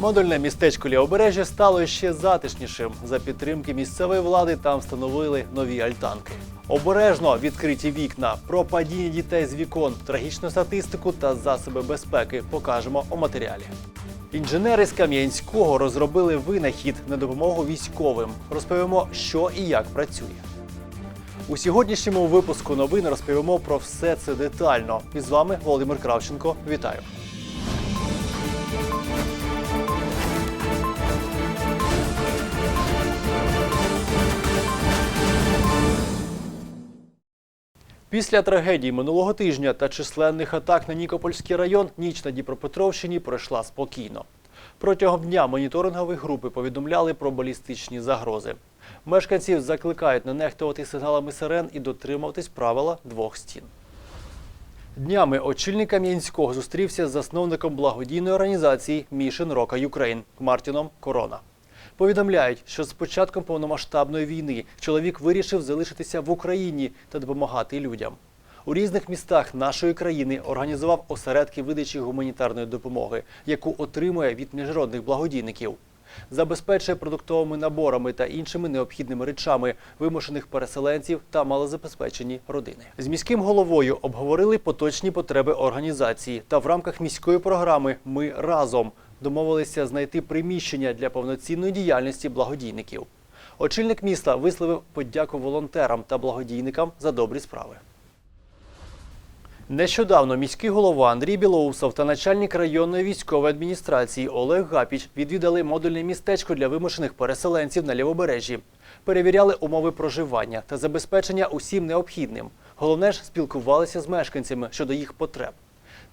Модульне містечко Лівобережжя стало ще затишнішим. За підтримки місцевої влади там встановили нові альтанки. Обережно відкриті вікна, про падіння дітей з вікон, трагічну статистику та засоби безпеки покажемо у матеріалі. Інженери з Кам'янського розробили винахід на допомогу військовим. Розповімо, що і як працює. У сьогоднішньому випуску новин розповімо про все це детально. І з вами Володимир Кравченко. Вітаю! Після трагедії минулого тижня та численних атак на Нікопольський район ніч на Дніпропетровщині пройшла спокійно. Протягом дня моніторингові групи повідомляли про балістичні загрози. Мешканців закликають не нехтувати сигналами сирен і дотримуватись правила двох стін. Днями очільник Кам'янського зустрівся з засновником благодійної організації Mission Rock Ukraine Мартіном Корона. Повідомляють, що з початком повномасштабної війни чоловік вирішив залишитися в Україні та допомагати людям. У різних містах нашої країни організував осередки видачі гуманітарної допомоги, яку отримує від міжнародних благодійників. Забезпечує продуктовими наборами та іншими необхідними речами вимушених переселенців та малозабезпечені родини. З міським головою обговорили поточні потреби організації та в рамках міської програми Ми разом домовилися знайти приміщення для повноцінної діяльності благодійників. Очільник міста висловив подяку волонтерам та благодійникам за добрі справи. Нещодавно міський голова Андрій Білоусов та начальник районної військової адміністрації Олег Гапіч відвідали модульне містечко для вимушених переселенців на лівобережжі. Перевіряли умови проживання та забезпечення усім необхідним. Головне ж спілкувалися з мешканцями щодо їх потреб.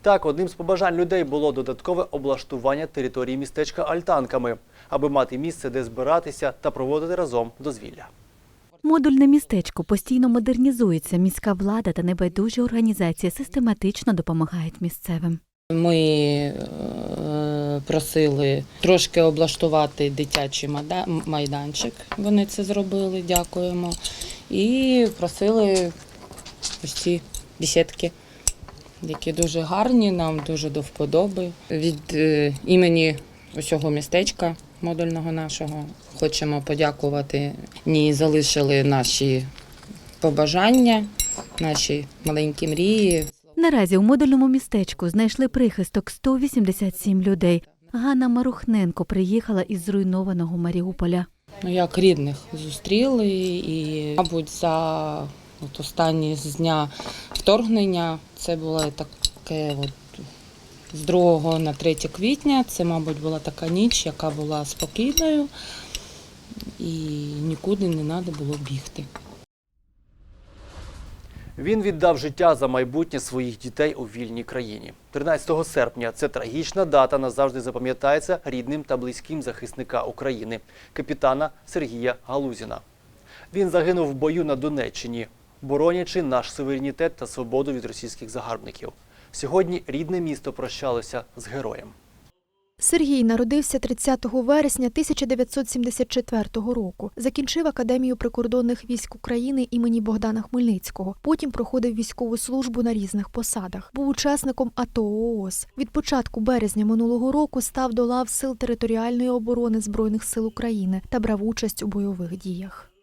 Так, одним з побажань людей було додаткове облаштування території містечка альтанками, аби мати місце, де збиратися та проводити разом дозвілля. Модульне містечко постійно модернізується. Міська влада та небайдужі організації систематично допомагають місцевим. Ми е, просили трошки облаштувати дитячий мада- майданчик. Вони це зробили, дякуємо. І просили ось ці бесідки, які дуже гарні, нам дуже до вподоби. Від е, імені усього містечка модульного нашого хочемо подякувати. Ні, залишили наші побажання, наші маленькі мрії. Наразі у модульному містечку знайшли прихисток 187 людей. Ганна Марухненко приїхала із зруйнованого Маріуполя. Ну, як рідних зустріли, і, мабуть, за от останні з дня вторгнення це було таке от з 2 на 3 квітня. Це, мабуть, була така ніч, яка була спокійною, і нікуди не треба було бігти. Він віддав життя за майбутнє своїх дітей у вільній країні. 13 серпня це трагічна дата назавжди запам'ятається рідним та близьким захисника України, капітана Сергія Галузіна. Він загинув в бою на Донеччині, боронячи наш суверенітет та свободу від російських загарбників. Сьогодні рідне місто прощалося з героєм. Сергій народився 30 вересня 1974 року. Закінчив Академію прикордонних військ України імені Богдана Хмельницького. Потім проходив військову службу на різних посадах. Був учасником АТО ООС. Від початку березня минулого року став до лав Сил територіальної оборони Збройних сил України та брав участь у бойових діях.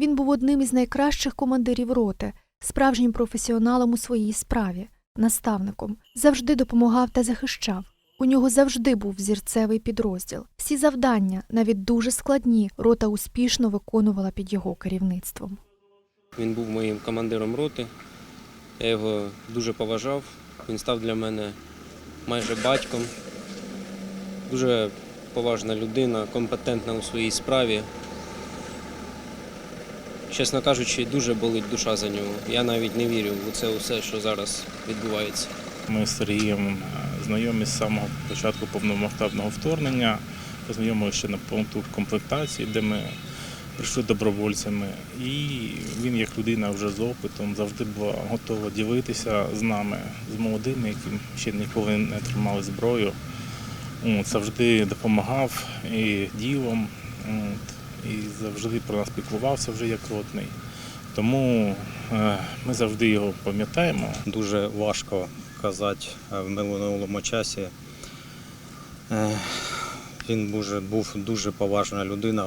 Він був одним із найкращих командирів роти, справжнім професіоналом у своїй справі, наставником, завжди допомагав та захищав. У нього завжди був зірцевий підрозділ. Всі завдання, навіть дуже складні, рота успішно виконувала під його керівництвом. Він був моїм командиром роти. Я його дуже поважав. Він став для мене майже батьком. Дуже поважна людина, компетентна у своїй справі. Чесно кажучи, дуже болить душа за нього. Я навіть не вірю у це усе, що зараз відбувається. Ми з Сергієм е, знайомі з самого початку повномасштабного вторгнення, познайомилися ще на пункту комплектації, де ми прийшли добровольцями. І він, як людина вже з опитом, завжди була готова ділитися з нами, з молодими, які ще ніколи не тримали зброю. Завжди допомагав і ділом, от, і завжди про нас піклувався вже як ротний. Тому е, ми завжди його пам'ятаємо. дуже важко казати е, в минулому часі. Е, Він був дуже поважна людина.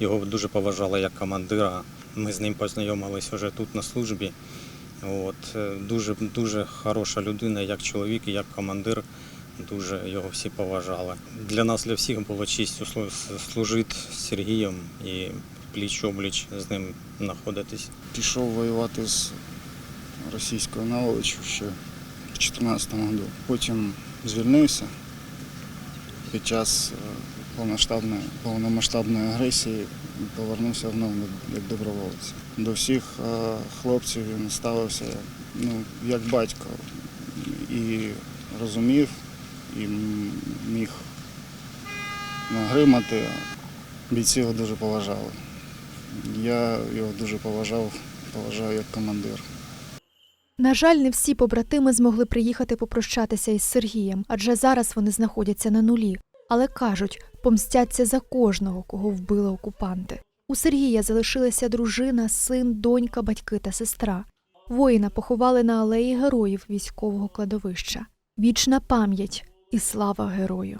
Його дуже поважали як командира. Ми з ним познайомились вже тут на службі. От, дуже, дуже хороша людина, як чоловік і як командир. Дуже його всі поважали. Для нас, для всіх було честь служити з Сергієм і пліч-обліч з ним знаходитись. пішов воювати з російською наволочю ще в 2014 году. Потім звільнився під час е, повноштабної, повномасштабної агресії повернувся знову як доброволець. До всіх е, хлопців він ставився ну, як батько і розумів, і міг нагримати. Бійці його дуже поважали. Я його дуже поважав, поважаю як командир. На жаль, не всі побратими змогли приїхати попрощатися із Сергієм, адже зараз вони знаходяться на нулі. Але кажуть, помстяться за кожного, кого вбили окупанти. У Сергія залишилася дружина, син, донька, батьки та сестра. Воїна поховали на алеї героїв військового кладовища. Вічна пам'ять і слава герою.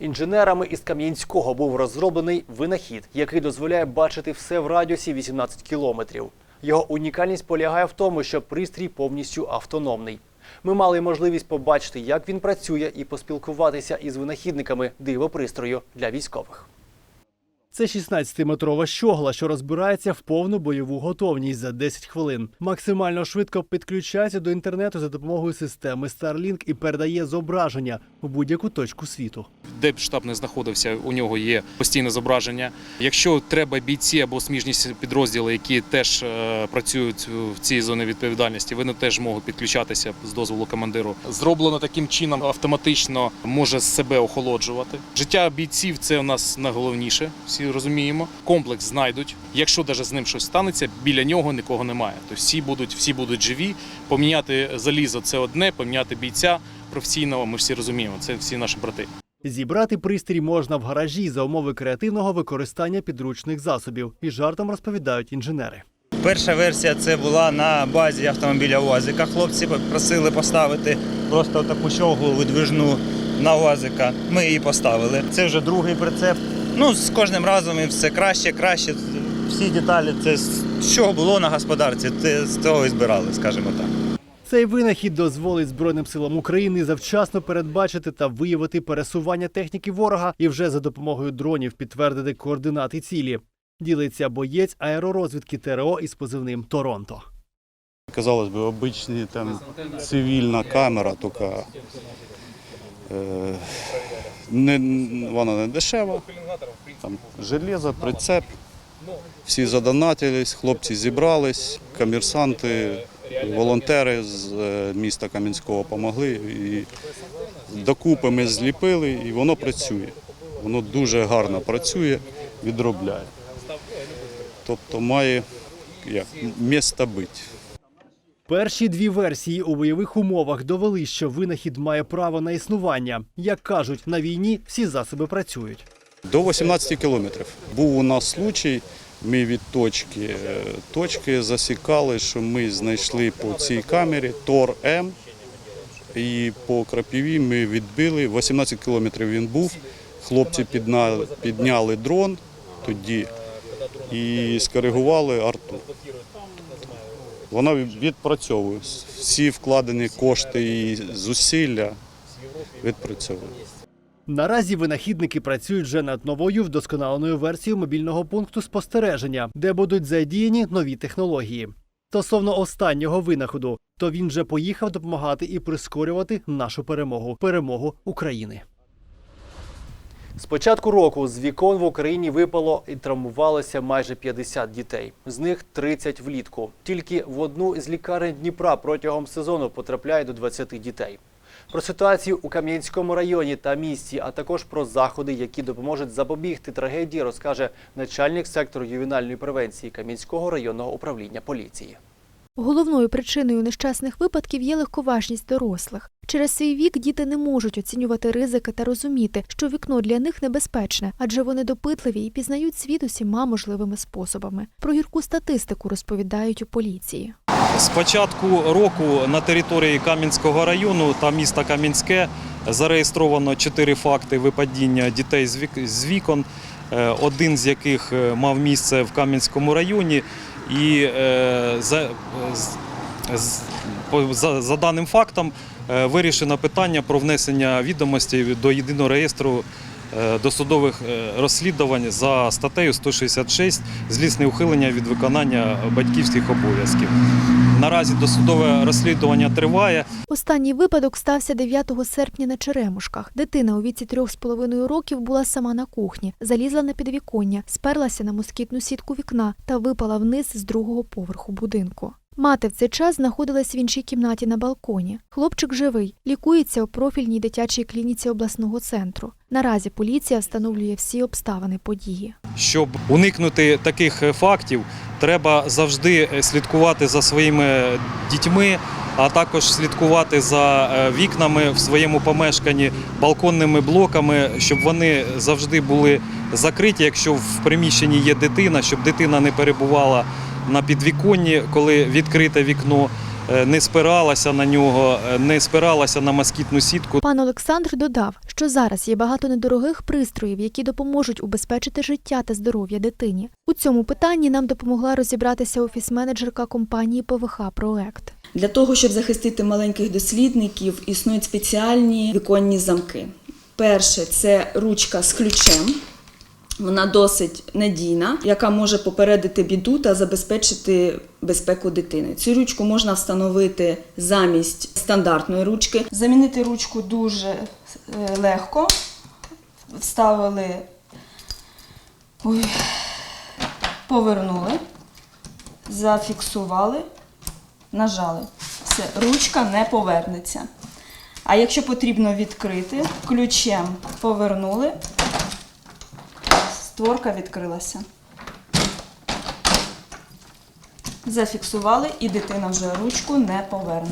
Інженерами із Кам'янського був розроблений винахід, який дозволяє бачити все в радіусі 18 кілометрів. Його унікальність полягає в тому, що пристрій повністю автономний. Ми мали можливість побачити, як він працює, і поспілкуватися із винахідниками дивопристрою для військових. Це 16-метрова щогла, що розбирається в повну бойову готовність за 10 хвилин. Максимально швидко підключається до інтернету за допомогою системи Starlink і передає зображення у будь-яку точку світу. де б штаб не знаходився, у нього є постійне зображення. Якщо треба бійці або сміжні підрозділи, які теж е, працюють в цій зоні відповідальності, вони теж можуть підключатися з дозволу командиру. Зроблено таким чином автоматично може себе охолоджувати. Життя бійців це у нас найголовніше, всі розуміємо. Комплекс знайдуть. Якщо навіть з ним щось станеться, біля нього нікого немає. Тобто всі будуть, всі будуть живі. Поміняти залізо це одне, поміняти бійця професійного. Ми всі розуміємо. Це всі наші брати. Зібрати пристрій можна в гаражі за умови креативного використання підручних засобів. І жартом розповідають інженери. Перша версія це була на базі автомобіля УАЗика. Хлопці просили поставити просто таку щоглу видвижну на УАЗика. Ми її поставили. Це вже другий прицеп. Ну, з кожним разом і все краще, краще. Всі деталі, це з що було на господарці, це з цього і збирали, скажімо так. Цей винахід дозволить Збройним силам України завчасно передбачити та виявити пересування техніки ворога і вже за допомогою дронів підтвердити координати цілі. Ділиться боєць аеророзвідки ТРО із позивним Торонто. Казалось би, обична там цивільна камера, тільки не, вона не дешева. Там железо, прицеп. Всі задонатились, хлопці зібрались, комерсанти, волонтери з е, міста Кам'янського допомогли. І докупи ми зліпили, і воно працює. Воно дуже гарно працює, відробляє. Тобто має як, місто бути. Перші дві версії у бойових умовах довели, що винахід має право на існування. Як кажуть, на війні всі засоби працюють. До 18 кілометрів. Був у нас случай, ми від точки е, точки засікали, що ми знайшли по цій камері Тор М. І по крапіві ми відбили. 18 кілометрів він був. Хлопці підна- підняли дрон тоді і скоригували арту. Вона відпрацьовує. Всі вкладені кошти і зусилля відпрацьовують. Наразі винахідники працюють вже над новою вдосконаленою версією мобільного пункту спостереження, де будуть задіяні нові технології. Стосовно останнього винаходу, то він вже поїхав допомагати і прискорювати нашу перемогу перемогу України. З початку року з вікон в Україні випало і травмувалося майже 50 дітей. З них 30 влітку. Тільки в одну з лікарень Дніпра протягом сезону потрапляє до 20 дітей. Про ситуацію у Кам'янському районі та місті, а також про заходи, які допоможуть запобігти трагедії, розкаже начальник сектору ювенальної превенції Кам'янського районного управління поліції. Головною причиною нещасних випадків є легковажність дорослих. Через свій вік діти не можуть оцінювати ризики та розуміти, що вікно для них небезпечне, адже вони допитливі і пізнають світ усіма можливими способами. Про гірку статистику розповідають у поліції. З початку року на території Кам'янського району та міста Кам'янське зареєстровано 4 факти випадіння дітей з вікон, е, один з яких е, мав місце в Кам'янському районі. І е, за, по- за, за даним фактом е, вирішено питання про внесення відомостей до єдиного реєстру е, досудових е, розслідувань за статтею 166 злісне ухилення від виконання батьківських обов'язків. Наразі досудове розслідування триває. Останній випадок стався 9 серпня на Черемушках. Дитина у віці трьох з половиною років була сама на кухні, залізла на підвіконня, сперлася на москітну сітку вікна та випала вниз з другого поверху будинку. Мати в цей час знаходилась в іншій кімнаті на балконі. Хлопчик живий, лікується у профільній дитячій клініці обласного центру. Наразі поліція встановлює всі обставини події. Щоб уникнути таких е, фактів, треба завжди е, слідкувати за своїми дітьми, а також слідкувати за е, вікнами в своєму помешканні, балконними блоками, щоб вони завжди були закриті, якщо в приміщенні є дитина, щоб дитина не перебувала на підвіконні, коли відкрите вікно, е, не спиралася на нього, е, не спиралася на москітну сітку. Пан Олександр додав, що зараз є багато недорогих пристроїв, які допоможуть убезпечити життя та здоров'я дитині. У цьому питанні нам допомогла розібратися офіс-менеджерка компанії ПВХ Проект. Для того, щоб захистити маленьких дослідників, існують спеціальні віконні замки. Перше це ручка з ключем. Вона досить надійна, яка може попередити біду та забезпечити безпеку дитини. Цю ручку можна встановити замість стандартної ручки. Замінити ручку дуже е, легко. Вставили, ой, повернули, зафіксували, нажали. Все, ручка не повернеться. А якщо потрібно відкрити, ключем повернули, створка відкрилася. Зафіксували і дитина вже ручку не поверне.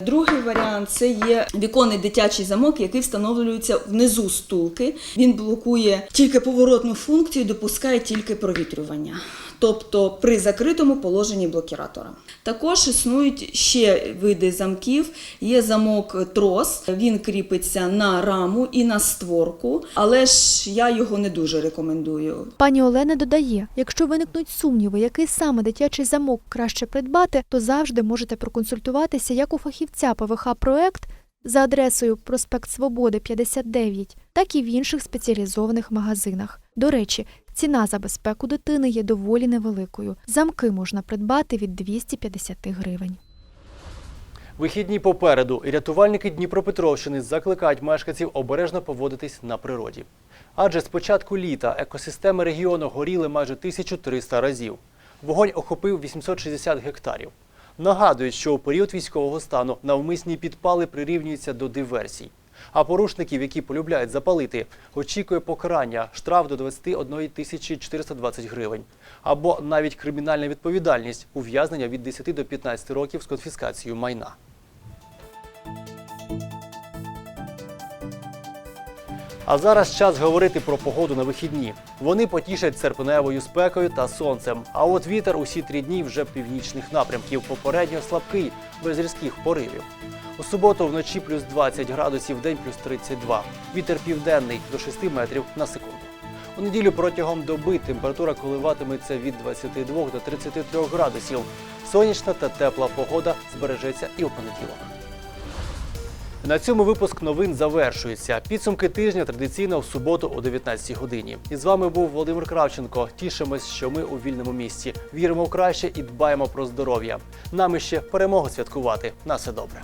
Другий варіант це є віконний дитячий замок, який встановлюється внизу стулки. Він блокує тільки поворотну функцію, допускає тільки провітрювання, тобто при закритому положенні блокіратора. Також існують ще види замків. Є замок трос, він кріпиться на раму і на створку, але ж я його не дуже рекомендую. Пані Олена додає, якщо виникнуть сумніви, який саме дитячий замок краще придбати, то завжди можете проконсультуватися як у фахівця ПВХ Проект за адресою Проспект Свободи 59, так і в інших спеціалізованих магазинах. До речі, ціна за безпеку дитини є доволі невеликою. Замки можна придбати від 250 гривень. Вихідні попереду і рятувальники Дніпропетровщини закликають мешканців обережно поводитись на природі. Адже з початку літа екосистеми регіону горіли майже 1300 разів. Вогонь охопив 860 гектарів. Нагадують, що у період військового стану навмисні підпали прирівнюються до диверсій. А порушників, які полюбляють запалити, очікує покарання штраф до 21 тисячі 420 гривень. Або навіть кримінальна відповідальність ув'язнення від 10 до 15 років з конфіскацією майна. А зараз час говорити про погоду на вихідні. Вони потішать серпневою спекою та сонцем. А от вітер усі три дні вже північних напрямків, попередньо слабкий, без різких поривів. У суботу вночі плюс 20 градусів, день плюс 32. Вітер південний до 6 метрів на секунду. У неділю протягом доби температура коливатиметься від 22 до 33 градусів. Сонячна та тепла погода збережеться і у понеділок. На цьому випуск новин завершується. Підсумки тижня традиційно в суботу о 19 годині. І з вами був Володимир Кравченко. Тішимось, що ми у вільному місті. Віримо в краще і дбаємо про здоров'я. Нам іще перемогу святкувати. На все добре.